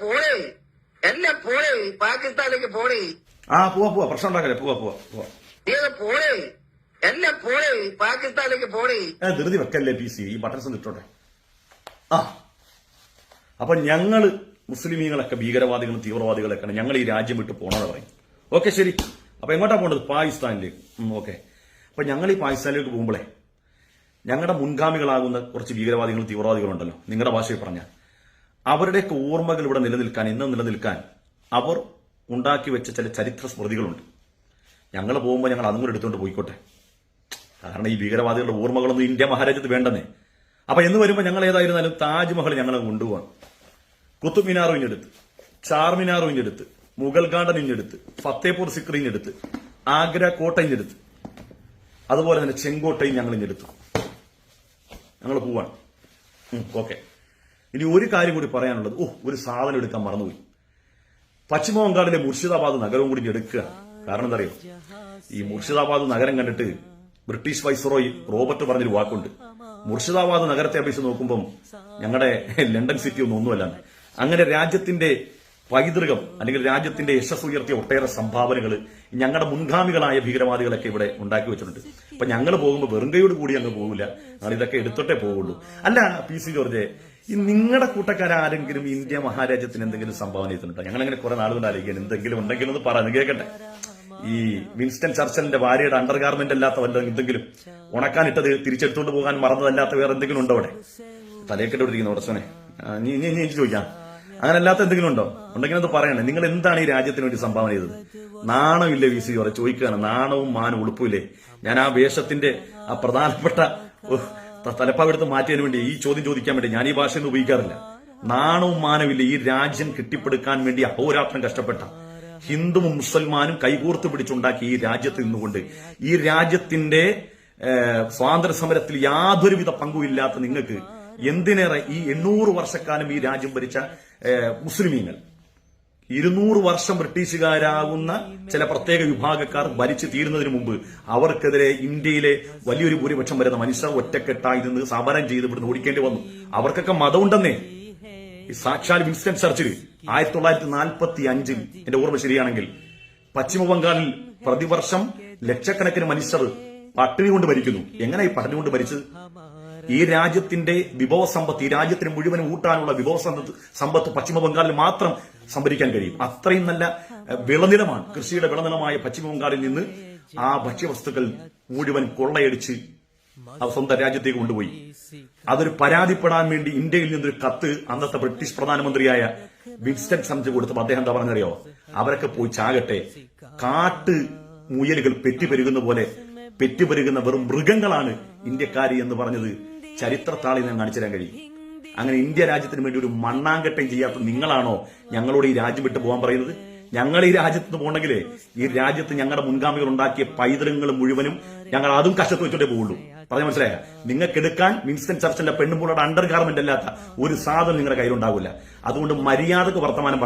പോണേ എന്നെ പോണേ പാകിസ്ഥാനിലേക്ക് പോണേ ആ പോവാ പോവാ. പ്രശ്നം ഉണ്ടാക്കല്ലേ? പോവാ പോവാ പോവാ. നീ പോണേ എന്നെ പോണേ പാകിസ്ഥാനിലേക്ക് പോണേ ഏ, ധൃതി വെക്കല്ലേ പി സി? ഈ ബട്ടൺസ് ഇട്ടോട്ടെ. ആ. അപ്പൊ ഞങ്ങൾ മുസ്ലിമീങ്ങളൊക്കെ ഭീകരവാദികളും തീവ്രവാദികളൊക്കെയാണ്. ഞങ്ങൾ ഈ രാജ്യം വിട്ട് പോണെന്ന് പറയും. ഓക്കെ ശരി. അപ്പൊ എങ്ങോട്ടാ പോകേണ്ടത് പാകിസ്ഥാനിലേക്ക് ഓക്കെ. അപ്പൊ ഞങ്ങൾ ഈ പാകിസ്ഥാനിലേക്ക് പോകുമ്പോഴേ ഞങ്ങളുടെ മുൻഗാമികളാകുന്ന കുറച്ച് ഭീകരവാദികളും തീവ്രവാദികളും ഉണ്ടല്ലോ. നിങ്ങളുടെ ഭാഷയിൽ പറഞ്ഞാൽ അവരുടെയൊക്കെ ഓർമ്മകൾ ഇവിടെ നിലനിൽക്കാൻ ഇന്നും നിലനിൽക്കാൻ അവർ ഉണ്ടാക്കി വെച്ച ചില ചരിത്ര സ്മൃതികളുണ്ട്. ഞങ്ങൾ പോകുമ്പോൾ ഞങ്ങൾ അതും കൂടെ എടുത്തുകൊണ്ട് പോയിക്കോട്ടെ. കാരണം ഈ ഭീകരവാദികളുടെ ഓർമ്മകളൊന്നും ഇന്ത്യ മഹാരാജ്യത്ത് വേണ്ടെന്നേ. അപ്പൊ എന്ന് വരുമ്പോൾ ഞങ്ങൾ ഏതായിരുന്നാലും താജ്മഹൽ ഞങ്ങൾ കൊണ്ടുപോകാം കുത്തുബ് മിനാറും ഇഞ്ഞെടുത്ത് ചാർമിനാറും ഇഞ്ഞെടുത്ത് മുഗൾ ഗാർഡൻ ഇഞ്ഞെടുത്ത് ഫത്തേപൂർ സിക്രി ഇഞ്ഞെടുത്ത് ആഗ്ര കോട്ട ഇഞ്ഞെടുത്ത് അതുപോലെ തന്നെ ചെങ്കോട്ടയും ഞങ്ങൾ ഇഞ്ഞെടുത്തു ഞങ്ങൾ പോവാണ്. ഓക്കെ. ഇനി ഒരു കാര്യം കൂടി പറയാനുള്ളത്. ഓ ഒരു സാധനം എടുക്കാൻ മറന്നുപോയി. പശ്ചിമ ബംഗാളിലെ മുർഷിദാബാദ് നഗരവും കൂടി എടുക്കുക. കാരണം എന്താ അറിയോ? ഈ മുർഷിദാബാദ് നഗരം കണ്ടിട്ട് ബ്രിട്ടീഷ് വൈസ്രോയി റോബർട്ട് പറഞ്ഞൊരു വാക്കുണ്ട്. മുർഷിദാബാദ് നഗരത്തെ അപേക്ഷിച്ച് നോക്കുമ്പം ഞങ്ങളുടെ ലണ്ടൻ സിറ്റി ഒന്നും ഒന്നുമല്ല. അങ്ങനെ രാജ്യത്തിന്റെ പൈതൃകം അല്ലെങ്കിൽ രാജ്യത്തിന്റെ യശസ് ഉയർത്തിയ ഒട്ടേറെ സംഭാവനകൾ ഞങ്ങളുടെ മുൻഗാമികളായ ഭീകരവാദികളൊക്കെ ഇവിടെ ഉണ്ടാക്കി വെച്ചിട്ടുണ്ട്. അപ്പൊ ഞങ്ങൾ പോകുമ്പോൾ വെറുങ്കയോട് കൂടി അങ്ങ് പോകില്ല ഞങ്ങൾ ഇതൊക്കെ എടുത്തിട്ടേ പോവുള്ളൂ. അല്ല പി സി ജോർജെ ഈ നിങ്ങളുടെ കൂട്ടക്കാരാരെങ്കിലും ഇന്ത്യ മഹാരാജ്യത്തിന് എന്തെങ്കിലും സംഭാവന ചെയ്തിട്ടുണ്ടോ? ഞങ്ങൾ അങ്ങനെ കുറെ നാളുകൊണ്ട് ആലോചിക്കാൻ എന്തെങ്കിലും ഉണ്ടെങ്കിലും ഒന്ന് പറഞ്ഞു കേൾക്കട്ടെ ഈ വിൻസ്റ്റൺ ചർച്ചലിന്റെ ഭാര്യയുടെ അണ്ടർ ഗാർമെന്റ് അല്ലാത്ത വല്ല എന്തെങ്കിലും ഉണക്കാനിട്ടത് തിരിച്ചെടുത്തുകൊണ്ട് പോകാൻ മറന്നതല്ലാത്ത വേറെ എന്തെങ്കിലും ഉണ്ടോ അവിടെ? തലയൊക്കെട്ടിരിക്കുന്ന ഉടച്ചനെ നീ നീ നീ ചോദിക്കാം. അങ്ങനെ അല്ലാത്ത എന്തെങ്കിലും ഉണ്ടോ? ഉണ്ടെങ്കിൽ അത് പറയണേ. നിങ്ങൾ എന്താണ് ഈ രാജ്യത്തിന് വേണ്ടി സംഭാവന ചെയ്തത്? നാണമില്ലേ വി സി ജോറെ ചോദിക്കുകയാണ് നാണവും മാനും ഉളുപ്പില്ലേ ഞാൻ ആ വേഷത്തിന്റെ ആ പ്രധാനപ്പെട്ട തലപ്പാവെടുത്ത് മാറ്റിയതിനു വേണ്ടി ഈ ചോദ്യം ചോദിക്കാൻ വേണ്ടി ഞാൻ ഈ ഭാഷ ഭാഷയൊന്നും ഉപയോഗിക്കാറില്ല. നാണവും മാനവില്ല ഈ രാജ്യം കെട്ടിപ്പടുക്കാൻ വേണ്ടി അഹോരാത്രം കഷ്ടപ്പെട്ട? ഹിന്ദുവും മുസൽമാനും കൈകോർത്ത് പിടിച്ചുണ്ടാക്കി ഈ രാജ്യത്ത് നിന്നുകൊണ്ട് ഈ രാജ്യത്തിന്റെ സ്വാതന്ത്ര്യ സമരത്തിൽ യാതൊരുവിധ പങ്കുമില്ലാത്ത നിങ്ങൾക്ക് എന്തിനേറെ ഈ എണ്ണൂറ് വർഷക്കാലം ഈ രാജ്യം ഭരിച്ച മുസ്ലിമീങ്ങൾ. ഇരുന്നൂറ് വർഷം ബ്രിട്ടീഷുകാരാകുന്ന ചില പ്രത്യേക വിഭാഗക്കാർ ഭരിച്ചു തീരുന്നതിന് മുമ്പ് അവർക്കെതിരെ ഇന്ത്യയിലെ വലിയൊരു ഭൂരിപക്ഷം വരുന്ന മനുഷ്യർ ഒറ്റക്കെട്ടായി നിന്ന് സമരം ചെയ്ത് ഇവിടുന്ന് ഓടിക്കേണ്ടി വന്നു. അവർക്കൊക്കെ മതമുണ്ടെന്നേ. സാക്ഷാൽ വിൻസ്റ്റൻ ചർച്ചിൽ ആയിരത്തി തൊള്ളായിരത്തി നാൽപ്പത്തി അഞ്ചിൽ എന്റെ ഓർമ്മ ശരിയാണെങ്കിൽ പശ്ചിമ ബംഗാളിൽ പ്രതിവർഷം ലക്ഷക്കണക്കിന് മനുഷ്യർ പട്ടിണി കൊണ്ട് ഭരിക്കുന്നു എങ്ങനെ ഈ പട്ടിണി കൊണ്ട് മരിച്ചത്? ഈ രാജ്യത്തിന്റെ വിഭവ സമ്പത്ത് ഈ രാജ്യത്തിന് മുഴുവൻ ഊട്ടാനുള്ള വിഭവ സമ്പത്ത് പശ്ചിമ ബംഗാളിൽ മാത്രം സംഭരിക്കാൻ കഴിയും. അത്രയും നല്ല വിളനിലമാണ് കൃഷിയുടെ വിളനിലമായ പശ്ചിമ ബംഗാളിൽ നിന്ന് ആ ഭക്ഷ്യവസ്തുക്കൾ മുഴുവൻ കൊള്ളയടിച്ച് സ്വന്തം രാജ്യത്തേക്ക് കൊണ്ടുപോയി. അതൊരു പരാതിപ്പെടാൻ വേണ്ടി ഇന്ത്യയിൽ നിന്നൊരു കത്ത് അന്നത്തെ ബ്രിട്ടീഷ് പ്രധാനമന്ത്രിയായ വിൻസ്റ്റൺ സംജ കൊടുത്തപ്പോൾ അദ്ദേഹം എന്താ പറഞ്ഞറിയോ അവരൊക്കെ പോയി ചാകട്ടെ. കാട്ട് മുയലുകൾ പെറ്റുപെരുകുന്ന പോലെ പെറ്റുപെരുകുന്ന വെറും മൃഗങ്ങളാണ് ഇന്ത്യക്കാരി എന്ന് പറഞ്ഞത്. ചരിത്രത്താളിൽ നിന്ന് കാണിച്ചു തരാൻ കഴിയും. അങ്ങനെ ഇന്ത്യ രാജ്യത്തിന് വേണ്ടി ഒരു മണ്ണാങ്കട്ടയും ചെയ്യാത്ത നിങ്ങളാണോ ഞങ്ങളോട് ഈ രാജ്യം വിട്ടു പോകാൻ പറയുന്നത്? ഞങ്ങൾ ഈ രാജ്യത്ത് നിന്ന് പോകണമെങ്കിൽ ഈ രാജ്യത്ത് ഞങ്ങളുടെ മുൻഗാമികൾ ഉണ്ടാക്കിയ പൈതൃകങ്ങൾ മുഴുവനും ഞങ്ങൾ അതും കഷ്ടത്ത് വെച്ചോട്ടേ പോകുള്ളൂ. പറഞ്ഞ മനസ്സിലായ? നിങ്ങൾക്ക് എടുക്കാൻ വിൻസ്റ്റൺ ചർച്ചിന്റെ പെണ്ണുമ്പോളുടെ അണ്ടർ ഗാർമെന്റ് അല്ലാത്ത ഒരു സാധനം നിങ്ങളുടെ കയ്യിലുണ്ടാവില്ല. അതുകൊണ്ട് മര്യാദയ്ക്ക് വർത്തമാനം